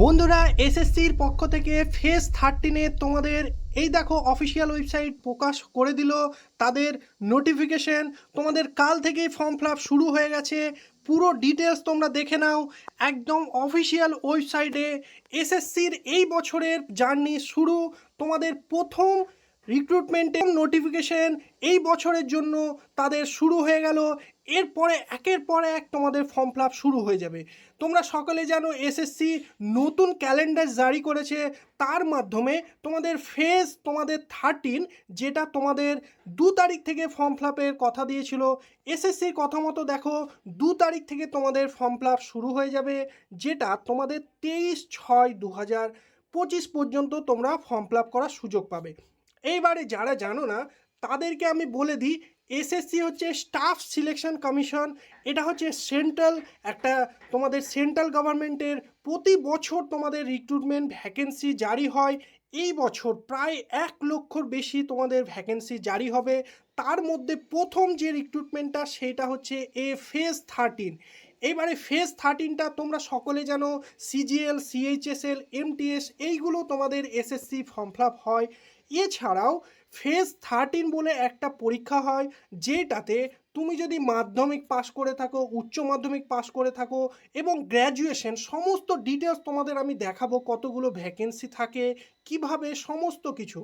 বন্ধুরা, এসএসসির পক্ষ থেকে ফেস থার্টিনে তোমাদের এই দেখো অফিসিয়াল ওয়েবসাইট প্রকাশ করে দিল। তাদের নোটিফিকেশন তোমাদের কাল থেকেই ফর্ম ফিল শুরু হয়ে গেছে। পুরো ডিটেলস তোমরা দেখে নাও। একদম অফিসিয়াল ওয়েবসাইটে এসএসসির এই বছরের জার্নি শুরু। তোমাদের প্রথম রিক্রুটমেন্টের নোটিফিকেশন এই বছরের জন্য তাদের শুরু হয়ে গেল। এরপরে একের পর এক তোমাদের ফর্ম ফিল শুরু হয়ে যাবে। তোমরা সকলে জানো এসএসসি নতুন ক্যালেন্ডার জারি করেছে। তার মাধ্যমে তোমাদের ফেজ তোমাদের থার্টিন যেটা তোমাদের দু তারিখ থেকে ফর্ম ফিল কথা দিয়েছিল। এসএসসির কথা মতো দেখো, দু তারিখ থেকে তোমাদের ফর্ম ফিল শুরু হয়ে যাবে, যেটা তোমাদের তেইশ ছয় দু হাজার পঁচিশ পর্যন্ত তোমরা ফর্ম ফিল করার সুযোগ পাবে। এইবারে যারা জানো না, তাদেরকে আমি বলে দিই এসএসসি হচ্ছে স্টাফ সিলেকশন কমিশন এটা হচ্ছে সেন্ট্রাল একটা তোমাদের সেন্ট্রাল গভর্নমেন্টের প্রতি বছর তোমাদের রিক্রুটমেন্ট ভ্যাকেন্সি জারি হয়। এই বছর প্রায় এক লক্ষর বেশি তোমাদের ভ্যাকেন্সি জারি হবে। তার মধ্যে প্রথম যে রিক্রুটমেন্টটা সেটা হচ্ছে এ ফেজ থার্টিন এবারে ফেজ থার্টিনটা তোমরা সকলে জানো সিজিএল সিএইচএসএল এমটিএস এইগুলো তোমাদের এসএসসি ফর্ম ফিল হয়। এছাড়াও ফেজ থার্টিন বলে একটা পরীক্ষা হয়, যেটাতে তুমি যদি মাধ্যমিক পাস করে থাকো, উচ্চ মাধ্যমিক পাস করে থাকো এবং গ্র্যাজুয়েশন সমস্ত ডিটেলস তোমাদের আমি দেখাবো কতগুলো ভ্যাকেন্সি থাকে, কীভাবে সমস্ত কিছু।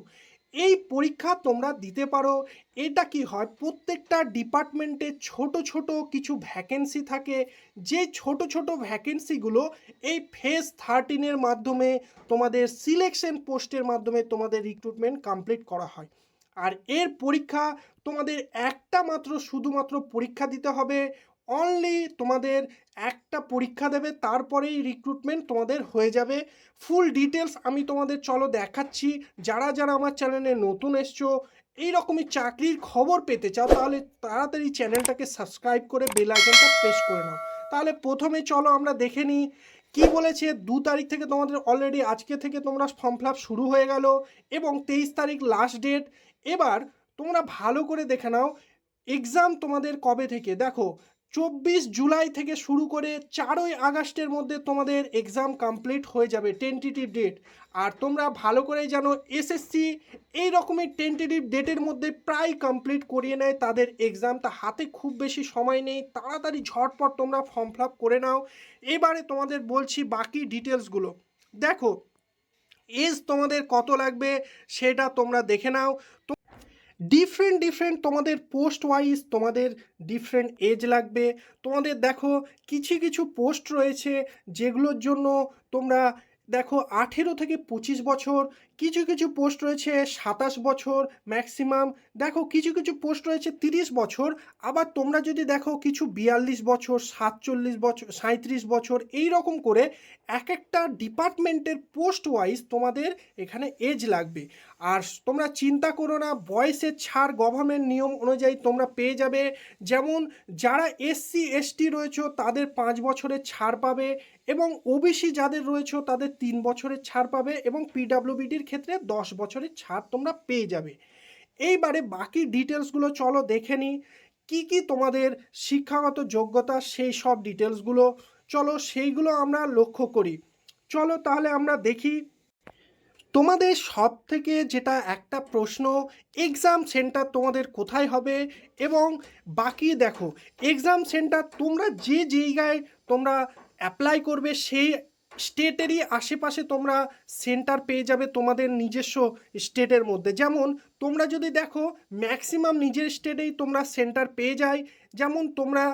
এই পরীক্ষা তোমরা দিতে পারো। এটা কি হয়, প্রত্যেকটা ডিপার্টমেন্টে ছোট ছোট কিছু ভ্যাকেন্সি থাকে। যে ছোট ছোট ভ্যাকেন্সিগুলো এই ফেজ থার্টিনের মাধ্যমে তোমাদের সিলেকশন পোস্টের মাধ্যমে তোমাদের রিক্রুটমেন্ট কমপ্লিট করা হয়। আর এর পরীক্ষা তোমাদের একটা মাত্র, শুধুমাত্র পরীক্ষা দিতে হবে। অনলি তোমাদের একটা পরীক্ষা দেবে, তারপরেই রিক্রুটমেন্ট তোমাদের হয়ে যাবে। ফুল ডিটেলস আমি তোমাদের চলো দেখাচ্ছি। যারা যারা আমার চ্যানেলে নতুন এসছো এই রকমই চাকরির খবর পেতে চাও, তাহলে তাড়াতাড়ি চ্যানেলটাকে সাবস্ক্রাইব করে বেল আইকনটা প্রেস করে নাও। তাহলে প্রথমে চলো আমরা দেখে নিই, কি বলেছে দু তারিখ থেকে তোমাদের অলরেডি আজকে থেকে তোমরা ফর্ম ফিল শুরু হয়ে গেল এবং তেইশ তারিখ লাস্ট ডেট এবার তোমরা ভালো করে দেখে নাও এক্সাম তোমাদের কবে থেকে? দেখো চব্বিশ জুলাই থেকে শুরু করে চারই আগস্টের মধ্যে তোমাদের এক্সাম কমপ্লিট হয়ে যাবে টেন্টেটিভ ডেট আর তোমরা ভালো করেই জানো এসএসসি এই রকমের টেন্টেটিভ ডেটের মধ্যে প্রায় কমপ্লিট করিয়ে নেয়। তাদের এক্সাম তা হাতে খুব বেশি সময় নেই। তাড়াতাড়ি ঝটপট তোমরা ফর্ম ফিল করে নাও। এবারে তোমাদের বলছি বাকি ডিটেলসগুলো দেখো এজ তোমাদের কত লাগবে সেটা তোমরা দেখে নাও। ডিফারেন্ট ডিফারেন্ট তোমাদের পোস্ট ওয়াইজ তোমাদের ডিফারেন্ট এজ লাগবে। তোমাদের দেখো কিছু কিছু পোস্ট রয়েছে যেগুলোর জন্য তোমরা দেখো আঠেরো থেকে পঁচিশ বছর কিছু কিছু পোস্ট রয়েছে সাতাশ বছর ম্যাক্সিমাম দেখো কিছু কিছু পোস্ট রয়েছে তিরিশ বছর, আবার তোমরা যদি দেখো কিছু বিয়াল্লিশ বছর, সাতচল্লিশ বছর সাঁত্রিশ বছর, এই রকম করে এক একটা ডিপার্টমেন্টের পোস্ট ওয়াইজ তোমাদের এখানে এজ লাগবে। আর তোমরা চিন্তা করো না, বয়সের ছাড় গভর্নমেন্ট নিয়ম অনুযায়ী তোমরা পেয়ে যাবে। যেমন যারা এসসি এসটি রয়েছে, তাদের পাঁচ বছরের ছাড় পাবে এবং ওবিসি যাদের রয়েছে, তাদের তিন বছরের ছাড় পাবে এবং পিডাব্লিউবিডির ক্ষেত্রে দশ বছরের ছাড় তোমরা পেয়ে যাবে। এইবারে বাকি ডিটেলসগুলো চলো দেখে নিই কী কী তোমাদের শিক্ষাগত যোগ্যতা সেই সব ডিটেলসগুলো চলো সেইগুলো আমরা লক্ষ্য করি। চলো তাহলে আমরা দেখি। তোমাদের সব থেকে যেটা একটা প্রশ্ন এক্সাম সেন্টার তোমাদের কোথায় হবে? এবং বাকি দেখো এক্সাম সেন্টার তোমরা যে জায়গায় তোমরা অ্যাপ্লাই করবে সেই স্টেটেরই আশেপাশে তোমরা সেন্টার পেয়ে যাবে তোমাদের নিজস্ব স্টেটের মধ্যে। যেমন, তোমরা যদি দেখো, ম্যাক্সিমাম নিজের স্টেটেই তোমরা সেন্টার পেয়ে যায়। যেমন, তোমরা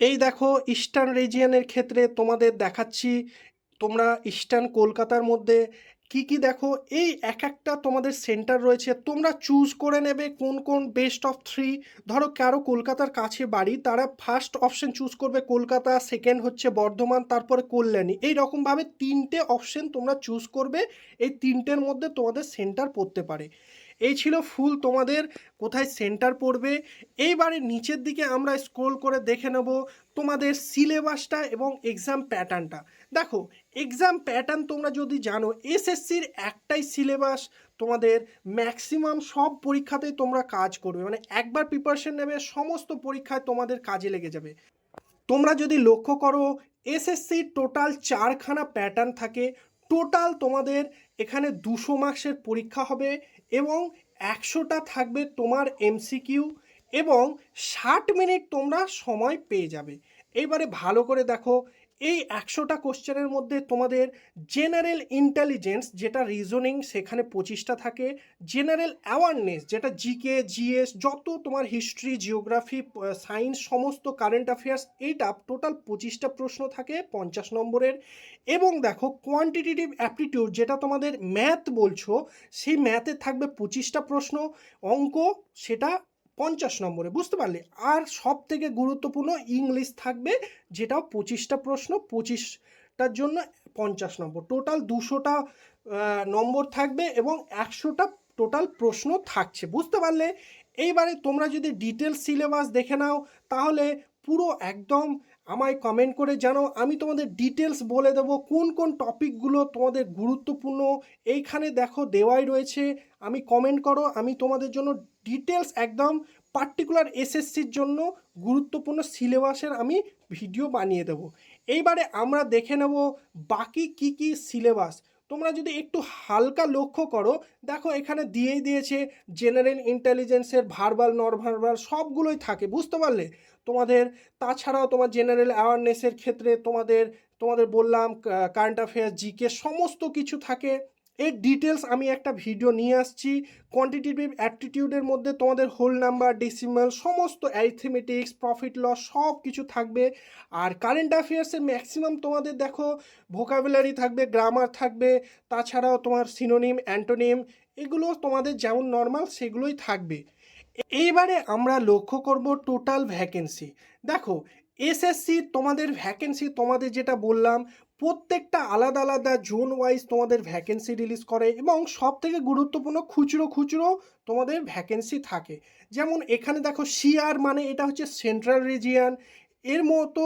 এই দেখো, ইস্টার্ন রিজিয়নের ক্ষেত্রে তোমাদের দেখাচ্ছি, তোমরা ইস্টার্ন কলকাতার মধ্যে কি কি দেখো? এই এক একটা তোমাদের সেন্টার রয়েছে। তোমরা চুজ করে নেবে কোন কোন বেস্ট অফ থ্রি ধরো কারও কলকাতার কাছে বাড়ি, তারা ফার্স্ট অপশন চুজ করবে কলকাতা সেকেন্ড হচ্ছে বর্ধমান, তারপরে কল্যাণী। এই রকমভাবে তিনটে অপশন তোমরা চুজ করবে। এই তিনটের মধ্যে তোমাদের সেন্টার পড়তে পারে। এই ছিল ফুল তোমাদের, কোথায় সেন্টার পড়বে। এইবারে নিচের দিকে আমরা স্ক্রোল করে দেখে নেব তোমাদের সিলেবাসটা এবং এক্সাম প্যাটার্নটা দেখো এক্সাম প্যাটার্ন তোমরা যদি জানো এসএসসির একটাই সিলেবাস তোমাদের ম্যাক্সিমাম সব পরীক্ষাতেই তোমরা কাজ করবে। মানে একবার প্রিপারেশন নেবে, সমস্ত পরীক্ষায় তোমাদের কাজে লেগে যাবে। তোমরা যদি লক্ষ্য করো এসএসসির টোটাল চারখানা প্যাটার্ন থাকে টোটাল তোমাদের এখানে দুশো মার্কসের পরীক্ষা হবে এবং একশোটা থাকবে তোমার এমসিকিউ এবং ষাট মিনিট তোমরা সময় পেয়ে যাবে। এবারে ভালো করে দেখো এই একশোটা কোশ্চেনের মধ্যে তোমাদের জেনারেল ইন্টেলিজেন্স যেটা রিজনিং সেখানে পঁচিশটা থাকে, জেনারেল অ্যাওয়ারনেস যেটা জিকে জিএস যত তোমার হিস্ট্রি জিওগ্রাফি সায়েন্স সমস্ত কারেন্ট অ্যাফেয়ার্স এইটা টোটাল পঁচিশটা প্রশ্ন থাকে পঞ্চাশ নম্বরের। এবং দেখো কোয়ান্টিটেটিভ অ্যাপটিটিউড যেটা তোমাদের ম্যাথ বলছো, সেই ম্যাথে থাকবে পঁচিশটা প্রশ্ন। অঙ্ক সেটা পঞ্চাশ নম্বরে, বুঝতে পারলে? আর সব থেকে গুরুত্বপূর্ণ ইংলিশ থাকবে যেটাও পঁচিশটা প্রশ্ন, পঁচিশটার জন্য পঞ্চাশ নম্বর। টোটাল দুশোটা নম্বর থাকবে এবং একশোটা টোটাল প্রশ্ন থাকছে, বুঝতে পারলে? এইবারে তোমরা যদি ডিটেলস সিলেবাস দেখে নাও, তাহলে পুরো একদম আমায় কমেন্ট করে জানাও, আমি তোমাদের ডিটেলস বলে দেবো, কোন কোন টপিকগুলো তোমাদের গুরুত্বপূর্ণ, এইখানে দেখো দেওয়াই রয়েছে, আমি কমেন্ট করো, আমি তোমাদের জন্য ডিটেলস একদম পার্টিকুলার এসএসসির জন্য গুরুত্বপূর্ণ সিলেবাসের আমি ভিডিও বানিয়ে দেবো। এইবারে আমরা দেখে নেব বাকি কি কি সিলেবাস তোমরা যদি একটু হালকা লক্ষ্য করো, দেখো এখানে দিয়েই দিয়েছে জেনারেল ইন্টেলিজেন্সের ভার্বাল নর ভার্বাল সবগুলোই থাকে, বুঝতে পারলে? তোমাদের, তাছাড়াও তোমার জেনারেল অ্যাওয়ারনেসের ক্ষেত্রে তোমাদের তোমাদের বললাম কারেন্ট অ্যাফেয়ার্স জিকে সমস্ত কিছু থাকে। এর ডিটেলস আমি একটা ভিডিও নিয়ে আসছি। কোয়ান্টিটিভ অ্যাটিটিউডের মধ্যে তোমাদের হোল নাম্বার ডেসিমাল সমস্ত অ্যারিথমেটিক্স প্রফিট লস সব কিছু থাকবে। আর কারেন্ট অ্যাফেয়ার্সের ম্যাক্সিমাম তোমাদের দেখো ভোকাবুলারি থাকবে গ্রামার থাকবে, তাছাড়াও তোমার সিনোনিম অ্যান্টোনিম এগুলো তোমাদের যেমন নর্মাল সেগুলোই থাকবে। এইবারে আমরা লক্ষ্য করব টোটাল ভ্যাকেন্সি দেখো এসএসসি তোমাদের ভ্যাকেন্সি তোমাদের যেটা বললাম, প্রত্যেকটা আলাদা আলাদা জোন ওয়াইজ তোমাদের ভ্যাকেন্সি রিলিজ করে এবং সব থেকে গুরুত্বপূর্ণ খুচরো খুচরো তোমাদের ভ্যাকেন্সি থাকে। যেমন এখানে দেখো সিআর মানে এটা হচ্ছে সেন্ট্রাল রিজিয়ান এর মতো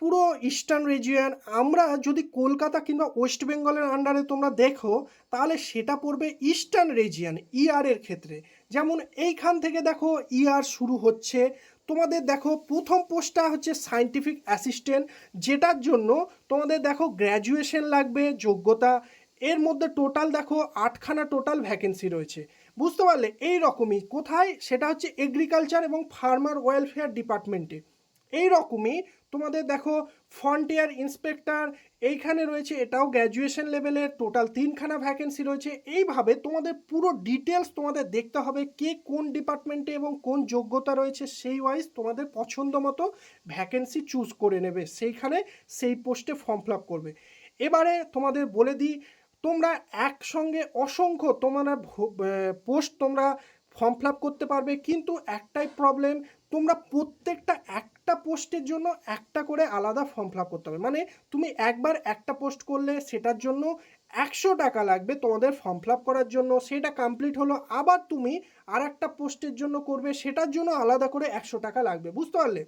পুরো ইস্টার্ন রিজিয়ান আমরা যদি কলকাতা কিংবা ওয়েস্ট বেঙ্গলের আন্ডারে তোমরা দেখো, তাহলে সেটা পড়বে ইস্টার্ন রিজিয়ান ইআর এর ক্ষেত্রে। যেমন এইখান থেকে দেখো ইআর শুরু হচ্ছে। তোমাদের দেখো প্রথম পোস্টটা হচ্ছে সায়েন্টিফিক অ্যাসিস্ট্যান্ট যেটার জন্য তোমাদের দেখো গ্র্যাজুয়েশন লাগবে, যোগ্যতা। এর মধ্যে টোটাল দেখো আটখানা টোটাল ভ্যাকেন্সি রয়েছে। বুঝতে পারলে এই রকমই কোথায়? সেটা হচ্ছে এগ্রিকালচার এবং ফার্মার ওয়েলফেয়ার ডিপার্টমেন্টে এই রকমই তোমাদের দেখো ফ্রন্টিয়ার ইন্সপেক্টর এইখানে রয়েছে, এটাও গ্র্যাজুয়েশন লেভেলের টোটাল তিনখানা ভ্যাকেন্সি রয়েছে। এইভাবে তোমাদের পুরো ডিটেলস তোমাদের দেখতে হবে কে কোন ডিপার্টমেন্টে এবং কোন যোগ্যতা রয়েছে, সেই ওয়াইজ তোমাদের পছন্দ মতো ভ্যাকেন্সি চুজ করে নেবে। সেইখানে সেই পোস্টে ফর্ম ফিল করবে। এবারে তোমাদের বলে দিই, তোমরা একসঙ্গে অসংখ্য তোমরা পোস্ট তোমরা ফর্ম ফিল করতে পারবে, কিন্তু একটাই প্রবলেম তোমরা প্রত্যেকটা একটা পোস্টের জন্য একটা করে আলাদা ফর্ম ফিল করতে হবে। মানে তুমি একবার একটা পোস্ট করলে সেটার জন্য একশো টাকা লাগবে তোমাদের ফর্ম ফিল করার জন্য। সেটা কমপ্লিট হলো, আবার তুমি আর একটা পোস্টের জন্য করবে, সেটার জন্য আলাদা করে একশো টাকা লাগবে। বুঝতে পারলে?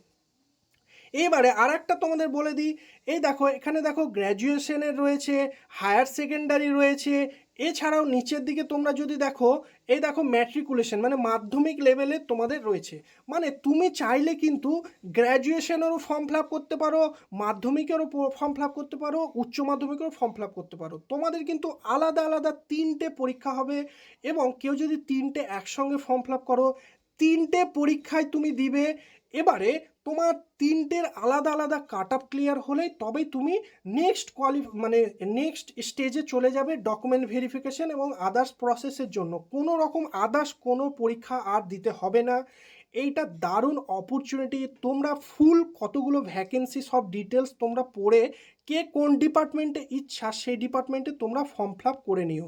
এবারে আর একটা তোমাদের বলে দিই। এই দেখো, এখানে দেখো গ্র্যাজুয়েশনের রয়েছে হায়ার সেকেন্ডারি রয়েছে এছাড়াও নিচের দিকে তোমরা যদি দেখো, এই দেখো ম্যাট্রিকুলেশন মানে মাধ্যমিক লেভেলে তোমাদের রয়েছে। মানে তুমি চাইলে কিন্তু গ্র্যাজুয়েশনেরও ফর্ম ফিল করতে পারো, মাধ্যমিকেরও ফর্ম ফিল করতে পারো, উচ্চ মাধ্যমিকেরও ফর্ম ফিল করতে পারো। তোমাদের কিন্তু আলাদা আলাদা তিনটে পরীক্ষা হবে এবং কেউ যদি তিনটে একসঙ্গে ফর্ম ফিল করো, তিনটে পরীক্ষায় তুমি দিবে। এবারে তোমার তিনটের আলাদা আলাদা কাট আপ ক্লিয়ার হলেই তবেই তুমি নেক্সট কোয়ালি মানে নেক্সট স্টেজে চলে যাবে ডকুমেন্ট ভেরিফিকেশন এবং আদার্স প্রসেসের জন্য। কোনো রকম আদার্স কোনো পরীক্ষা আর দিতে হবে না। এইটা দারুণ অপরচুনিটি তোমরা ফুল কতগুলো ভ্যাকেন্সি সব ডিটেলস তোমরা পড়ে কে কোন ডিপার্টমেন্টে ইচ্ছা সেই ডিপার্টমেন্টে তোমরা ফর্ম ফিল করে নিও।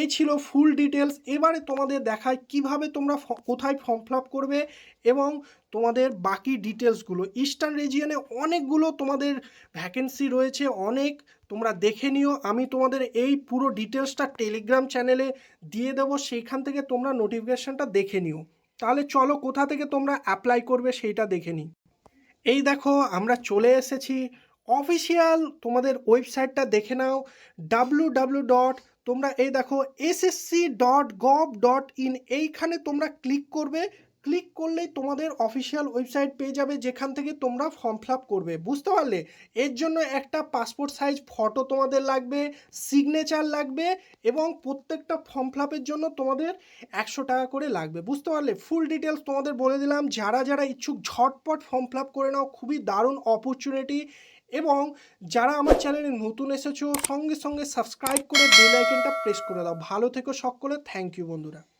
এই ছিল ফুল ডিটেলস এবারে তোমাদের দেখায় কীভাবে তোমরা কোথায় ফর্ম ফিল করবে এবং তোমাদের বাকি ডিটেলসগুলো ইস্টার্ন রিজিয়নে অনেকগুলো তোমাদের ভ্যাকেন্সি রয়েছে, অনেক তোমরা দেখে নিও। আমি তোমাদের এই পুরো ডিটেলসটা টেলিগ্রাম চ্যানেলে দিয়ে দেবো, সেইখান থেকে তোমরা নোটিফিকেশানটা দেখে নিও। তাহলে চলো কোথা থেকে তোমরা অ্যাপ্লাই করবে সেইটা দেখে নিই। এই দেখো, আমরা চলে এসেছি। অফিসিয়াল তোমাদের ওয়েবসাইটটা দেখে নাও। ডাব্লু ডাব্লু ডট তোমরা এই দেখো SSC dot gov dot in এইখানে তোমরা ক্লিক করবে। ক্লিক করলেই তোমাদের অফিসিয়াল ওয়েবসাইট পেয়ে যাবে, যেখান থেকে তোমরা ফর্ম ফিল করবে। বুঝতে পারলে? এর জন্য একটা পাসপোর্ট সাইজ ফটো তোমাদের লাগবে সিগনেচার লাগবে, এবং প্রত্যেকটা ফর্ম ফিল জন্য তোমাদের একশো টাকা করে লাগবে। বুঝতে পারলে? ফুল ডিটেলস তোমাদের বলে দিলাম। যারা যারা ইচ্ছুক ঝটপট ফর্ম ফিল করে নাও, খুবই দারুণ অপরচুনিটি এবং যারা আমার চ্যানেলে নতুন এসেছ, সঙ্গে সঙ্গে সাবস্ক্রাইব করে বেল আইকনটা প্রেস করে দাও। ভালো থেকো সকলে। থ্যাংক ইউ বন্ধুরা।